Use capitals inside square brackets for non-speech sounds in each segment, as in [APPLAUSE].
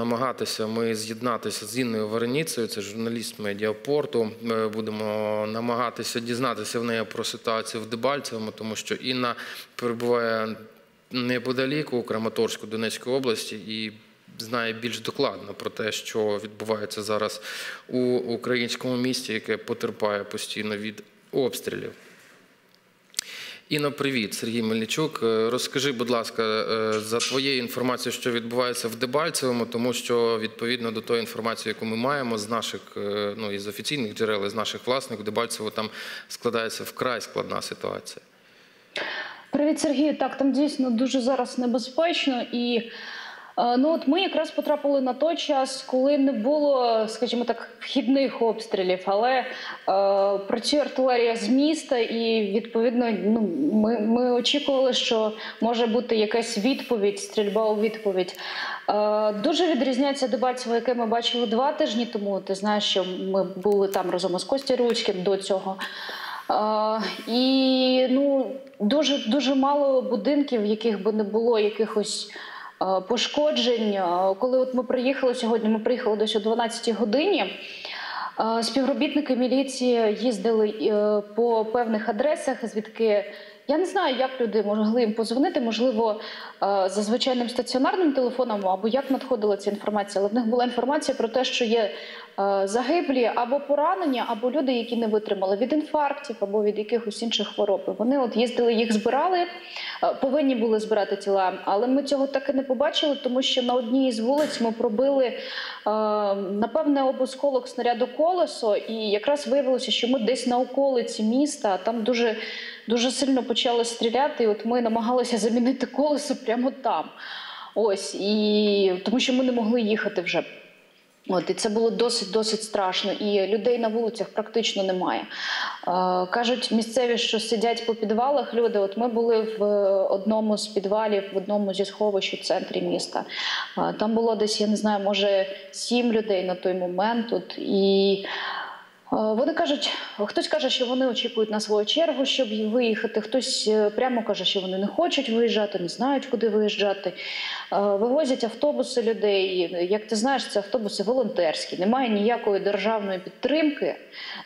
Намагатися ми з'єднатися з Інною Вареніцею, це журналіст медіапорту. Ми будемо намагатися дізнатися в неї про ситуацію в Дебальцевому, тому що Інна перебуває неподалік у Краматорську Донецької області і знає більш докладно про те, що відбувається зараз у українському місті, яке потерпає постійно від обстрілів. Інно, привіт, Сергій Мельничук. Е, Розкажи, будь ласка, е, за твоєю інформацією, що відбувається в Дебальцевому, тому що відповідно до тої інформації, яку ми маємо з наших е, ну із офіційних джерел, з наших власних, в Дебальцево там складається вкрай складна ситуація. Привіт, Сергію. Так, там дійсно дуже зараз небезпечно і. Е, Ну, от ми якраз потрапили на той час, коли не було, скажімо так, вхідних обстрілів, але е, працює артилерія з міста, і відповідно, ну ми, ми очікували, що може бути якась відповідь, стрільба у відповідь. Е, дуже відрізняється Дебальцево, яке ми бачили два тижні тому. Ти знаєш, що ми були там разом із Костю Руцьким до цього. Е, і ну дуже дуже мало будинків, в яких би не було якихось пошкоджень. Е, Коли от ми приїхали сьогодні, ми приїхали десь о 12 годині. е, Співробітники міліції їздили е, по певних адресах, звідки я не знаю, як люди могли їм позвонити, можливо, е, за звичайним стаціонарним телефоном, або як надходила ця інформація. Але в них була інформація про те, що є е, загиблі або поранені, або люди, які не витримали від інфарктів або від якихось інших хвороб. Вони от їздили, їх збирали, е, повинні були збирати тіла, але ми цього так і не побачили, тому що на одній із вулиць ми пробили напевне об осколок снаряду колесо, і якраз виявилося, що ми десь на околиці міста, там дуже дуже сильно почали стріляти. І от ми намагалися замінити колесо прямо там. Ось і тому, що ми не могли їхати вже. От і це було досить досить страшно, і людей на вулицях практично немає. Е, кажуть місцеві, що сидять по підвалах. Люди, от ми були в е, одному з підвалів, в одному зі сховищ у центрі міста. Е, там було десь, я не знаю, може сім людей на той момент. От і Вони кажуть, хтось каже, що вони очікують на свою чергу, щоб виїхати. Хтось е, прямо каже, що вони не хочуть виїжджати, не знають, куди виїжджати. Е, Вивозять автобуси людей. Як ти знаєш, це автобуси волонтерські. Немає ніякої державної підтримки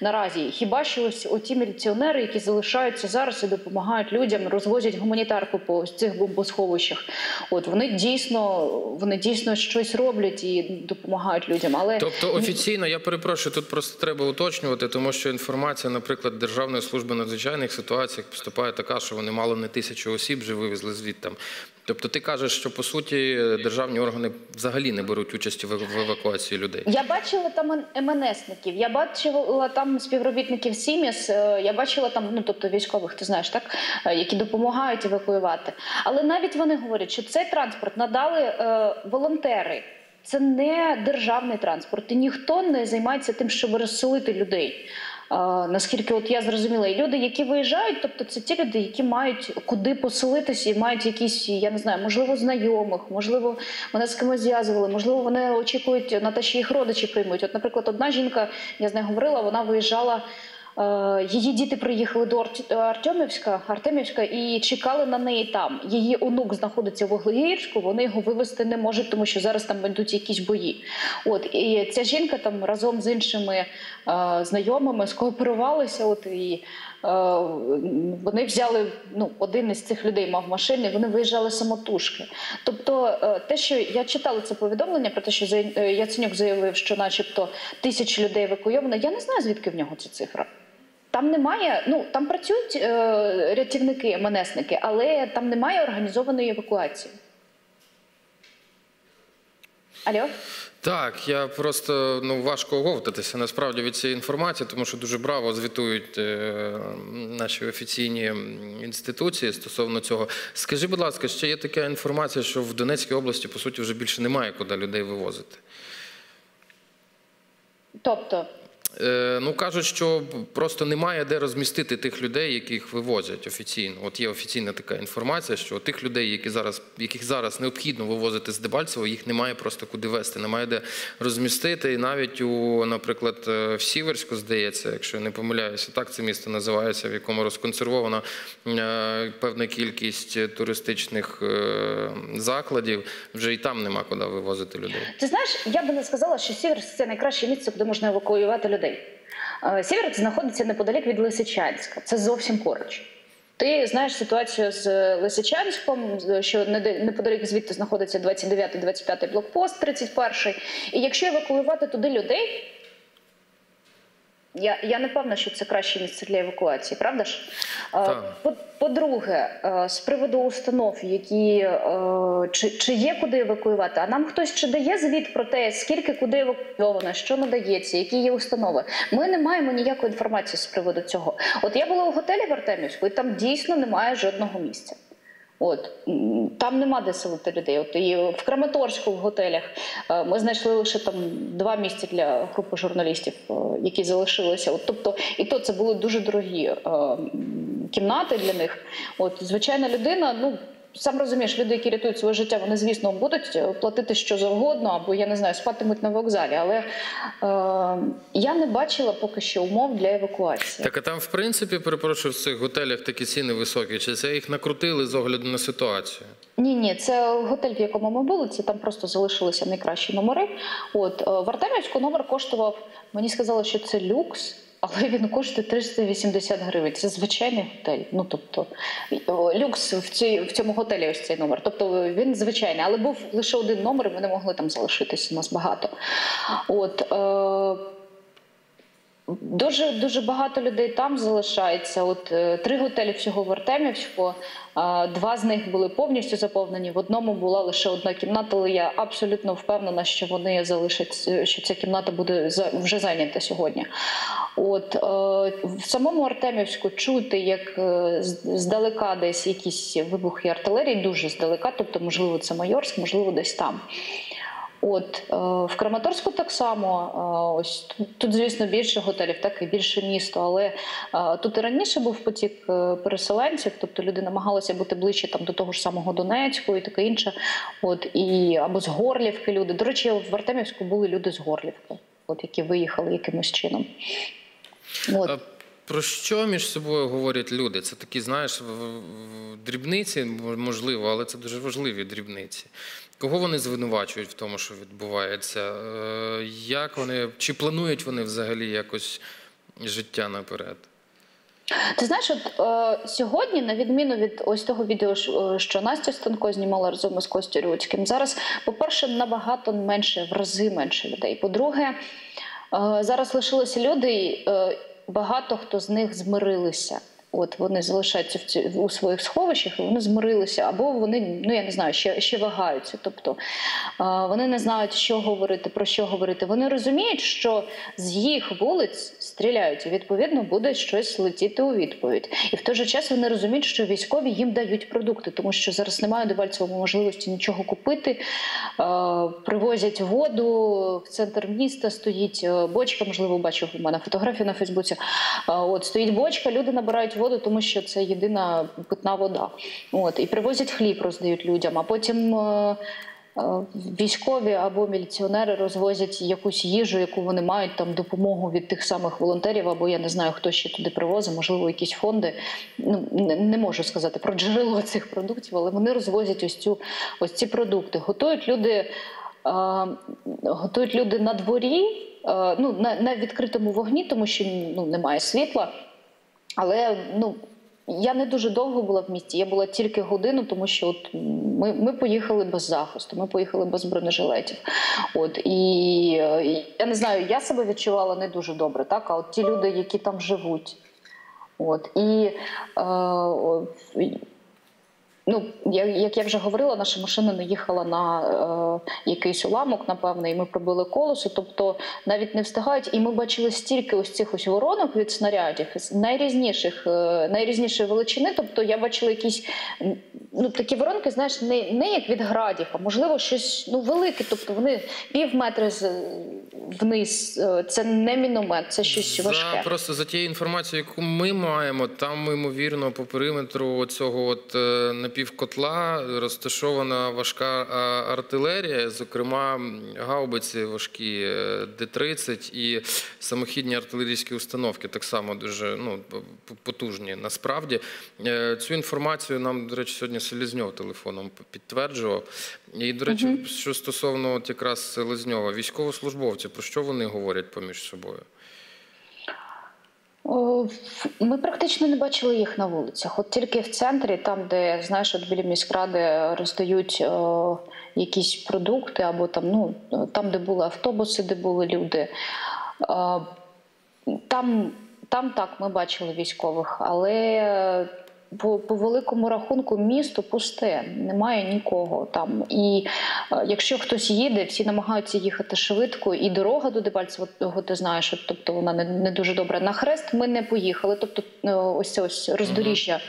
наразі. Хіба що ось оті міліціонери, які залишаються зараз і допомагають людям, розвозять гуманітарку по цих бомбосховищах. От вони дійсно, вони дійсно щось роблять і допомагають людям. Але Тобто офіційно, я перепрошую, тут просто треба уточнювати, тому що інформація, наприклад, Державної служби надзвичайних ситуацій поступає така, що вони мало не тисячу осіб вже вивезли звідти. Тобто ти кажеш, що по суті державні органи взагалі не беруть участі в евакуації людей. Я бачила там МНСників, я бачила там співробітників Сіміс, е, я бачила там, ну тобто військових, ти знаєш, так, е, які допомагають евакуювати. Але навіть вони говорять, що цей транспорт надали е, волонтери. Це не державний транспорт, і ніхто не займається тим, щоб розселити людей. Наскільки от я зрозуміла, і люди, які виїжджають, тобто це ті люди, які мають куди поселитися і мають якісь, я не знаю, можливо, знайомих, можливо, вони з кимось зв'язували, можливо, вони очікують на те, що їх родичі приймуть. От, наприклад, одна жінка, я з нею говорила, вона виїжджала. Е, Її діти приїхали до Арт- Артемівська, Артемівська і чекали на неї там. Її онук знаходиться в Вуглегірську, вони його вивезти не можуть, тому що зараз там йдуть якісь бої. От і ця жінка там разом з іншими е, знайомими скооперувалися. От і е, вони взяли ну, один із цих людей мав машину, і вони виїжджали самотужки. Тобто, е, те, що я читала це повідомлення про те, що е, Яценюк заявив, що, начебто, тисячі людей евакуйовано. Я не знаю, звідки в нього ця цифра. Там немає, ну там працюють е, рятівники, МНСники, але там немає організованої евакуації. Алло? Так, я просто ну важко оговтатися насправді від цієї інформації, тому що дуже браво звітують е, наші офіційні інституції стосовно цього. Скажи, будь ласка, ще є така інформація, що в Донецькій області по суті вже більше немає куди людей вивозити. Тобто, Ну кажуть, що просто немає де розмістити тих людей, яких вивозять офіційно. От є офіційна така інформація, що тих людей, які зараз, яких зараз необхідно вивозити з Дебальцево, їх немає просто куди вести, немає де розмістити. І навіть у, наприклад, е, в Сіверську, здається, якщо я не помиляюся, так це місто називається, в якому розконсервована е, певна кількість туристичних е, закладів. Вже і там нема куди вивозити людей. Ти знаєш, я би не сказала, що Сіверськ це найкраще місце, куди можна евакуювати людей. Е, Сіверськ знаходиться неподалік від Лисичанська. Це зовсім поруч. Ти знаєш ситуацію з Лисичанськом, що неподалік звідти знаходиться 29-25 блокпост, 31 І якщо евакуювати туди людей, я, я не певна, що це краще місце для евакуації, правда ж? Е, по- По-друге, е, з приводу установ, які е, чи, чи є куди евакуювати, а нам хтось чи дає звіт про те, скільки куди евакуйовано, що надається, які є установи. Ми не маємо ніякої інформації з приводу цього. От я була у готелі в Артемівську, і там дійсно немає жодного місця. От там нема де селити людей. От і в Краматорську в готелях е, ми знайшли лише там два місця для групи журналістів, е, які залишилися. От, тобто, і то це були дуже дорогі е, кімнати для них. От звичайна людина, ну. Сам розумієш, люди, які рятують своє життя, вони, звісно, будуть е, платити що завгодно, або я не знаю, спатимуть на вокзалі. Але е, я не бачила поки що умов для евакуації. Так, а там, в принципі, перепрошую, в цих готелях такі ціни високі. Чи це їх накрутили з огляду на ситуацію? Ні, ні, це готель, в якому ми були. Це там просто залишилися найкращі номери. От е, в Артемівську номер коштував. Мені сказали, що це люкс. Але він коштує 380 гривень. Це звичайний готель. Ну тобто люкс в цій в цьому готелі. Ось цей номер. Тобто він звичайний, але був лише один номер. і Ми не могли там залишитися. Нас багато. От е, Дуже дуже багато людей там залишається. От е, три готелі всього в Артемівську. е, Два з них були повністю заповнені. В одному була лише одна кімната, але я абсолютно впевнена, що вони залишаться, що ця кімната буде вже зайнята сьогодні. От е, в самому Артемівську чути, як е, здалека десь якісь вибухи артилерії, дуже здалека, тобто, можливо, це Майорськ, можливо, десь там. От е, в Краматорську так само. Е, ось тут, звісно, більше готелів, так і більше місто. Але е, тут і раніше був потік переселенців, тобто люди намагалися бути ближче там до того ж самого Донецьку і таке інше. От і або з Горлівки люди. До речі, в Артемівську були люди з Горлівки, от які виїхали якимось чином. От. Про що між собою говорять люди? Це такі, знаєш, дрібниці, можливо, але це дуже важливі дрібниці. Кого вони звинувачують в тому, що відбувається? Е, Як вони, чи планують вони взагалі якось життя наперед? Ти знаєш, от е, сьогодні, на відміну від ось того відео, що е, Настя Станко знімала разом із Костю Рюцьким, зараз, по-перше, набагато менше, в рази менше людей. По-друге, е, зараз лишилися люди, і, е, багато хто з них змирилися. От вони залишаються в ці, у своїх сховищах, і вони змирилися, або вони, ну я не знаю, ще, ще вагаються. Тобто вони не знають, що говорити, про що говорити. Вони розуміють, що з їх вулиць стріляють, і відповідно буде щось летіти у відповідь. І в той же час вони розуміють, що військові їм дають продукти, тому що зараз немає Дебальцевому можливості нічого купити. Привозять воду в центр міста, стоїть е, бочка. Можливо, бачив у мене фотографію на Фейсбуці. От стоїть бочка, люди набирають воду, тому що це єдина питна вода. От і привозять хліб, роздають людям. А потім. е, е, Військові або міліціонери розвозять якусь їжу, яку вони мають там допомогу від тих самих волонтерів, або я не знаю, хто ще туди привозить, можливо, якісь фонди. Ну не, не можу сказати про джерело [LAUGHS] цих продуктів, але вони розвозять ось цю ось ці продукти. Готують люди, е, готують люди на дворі, ну на, на відкритому вогні, тому що ну немає світла. Але ну я не дуже довго була в місті. Я була тільки годину, тому що от ми, ми поїхали без захисту, ми поїхали без бронежилетів. От і е, я не знаю, я себе відчувала не дуже добре, так а от ті люди, які там живуть. От і е, Ну, як я вже говорила, наша машина не їхала на е, якийсь уламок, напевне, і ми пробили колесо. Тобто навіть не встигають. І ми бачили стільки ось цих ось воронок від снарядів найрізніших, е, найрізнішої величини. Тобто я бачила якісь ну такі воронки, знаєш, не, не як від градів, а можливо щось ну велике. Тобто вони пів метри з вниз. Е, Це не міномет, це щось За, важке. просто за тією інформацією, яку ми маємо, там ймовірно по периметру цього от е, напівкотла розташована важка артилерія, зокрема гаубиці важкі е, Д-30 і самохідні артилерійські установки, так само дуже ну, потужні. Насправді Е, цю інформацію нам, до речі, сьогодні Селізньов телефоном підтверджував. І, до речі, що стосовно от якраз Селезньова, військовослужбовці, про що вони говорять поміж собою? Ми практично не бачили їх на вулицях. От тільки в центрі, там, де знаєш, от біля міськради роздають о, якісь продукти, або там, ну там, де були автобуси, де були люди. О, Там, там так ми бачили військових, але по, по великому рахунку місто пусте, немає нікого там. І е, якщо хтось їде, всі намагаються їхати швидко, і дорога до Дебальцевого, ти знаєш, от, тобто вона не, не дуже добра. На хрест ми не поїхали. Тобто, е, ось це ось роздоріжжя.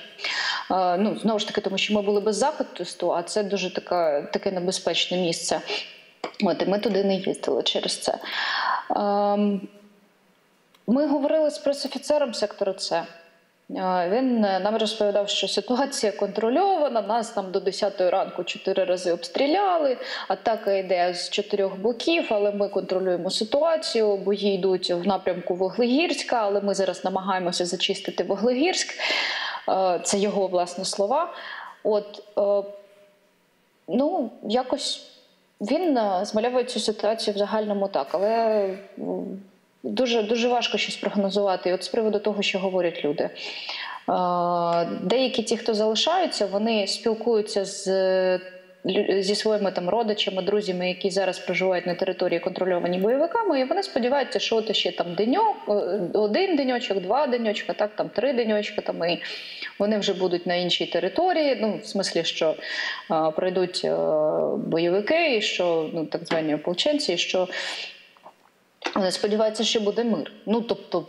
Е, Ну знову ж таки, тому що ми були без захисту, а це дуже така, таке небезпечне місце. От і ми туди не їздили через це. Ем, ми говорили з пресофіцером сектору С. Він е, нам розповідав, що ситуація контрольована. Нас там до 10 ранку чотири рази обстріляли. Атака йде з чотирьох боків, але ми контролюємо ситуацію. Бої йдуть в напрямку Вуглегірська, але ми зараз намагаємося зачистити Вуглегірськ. Е, Це його власні слова. От е, ну якось він змальовує цю ситуацію в загальному так, але дуже дуже важко щось прогнозувати. От з приводу того, що говорять люди. Е, Деякі ті, хто залишаються, вони спілкуються з. Зі своїми там родичами, друзями, які зараз проживають на території контрольовані бойовиками, і вони сподіваються, що от ще там деньок, е, один деньочок, два деньочка, так там три деньочка, там і вони вже будуть на іншій території. Ну, в смислі, що е, пройдуть е, бойовики, і що ну так звані ополченці, і що вони сподіваються, що буде мир. Ну тобто,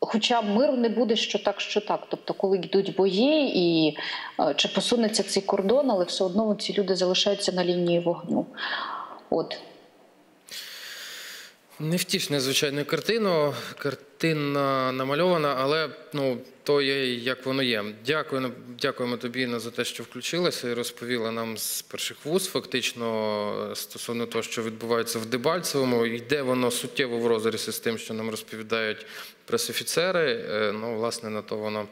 хоча миру не буде що так, що так. Тобто, коли йдуть бої, і е, чи посунеться цей кордон, але все одно ці люди залишаються на лінії вогню. От. Невтішна, звичайно, картина. Картина намальована, але ну, то є, як воно є. Дякую, дякуємо тобі Інна, за те, що включилася і розповіла нам з перших вуз, фактично, стосовно того, що відбувається в Дебальцевому. Йде воно суттєво в розрізі з тим, що нам розповідають пресофіцери. Е, Ну, власне, на то воно.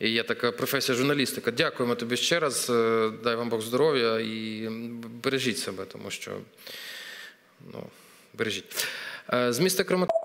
І є така професія журналістика. Дякуємо тобі ще раз. Е, Дай вам Бог здоров'я і бережіть себе, тому що ну, бережіть. Е, З міста Краматорська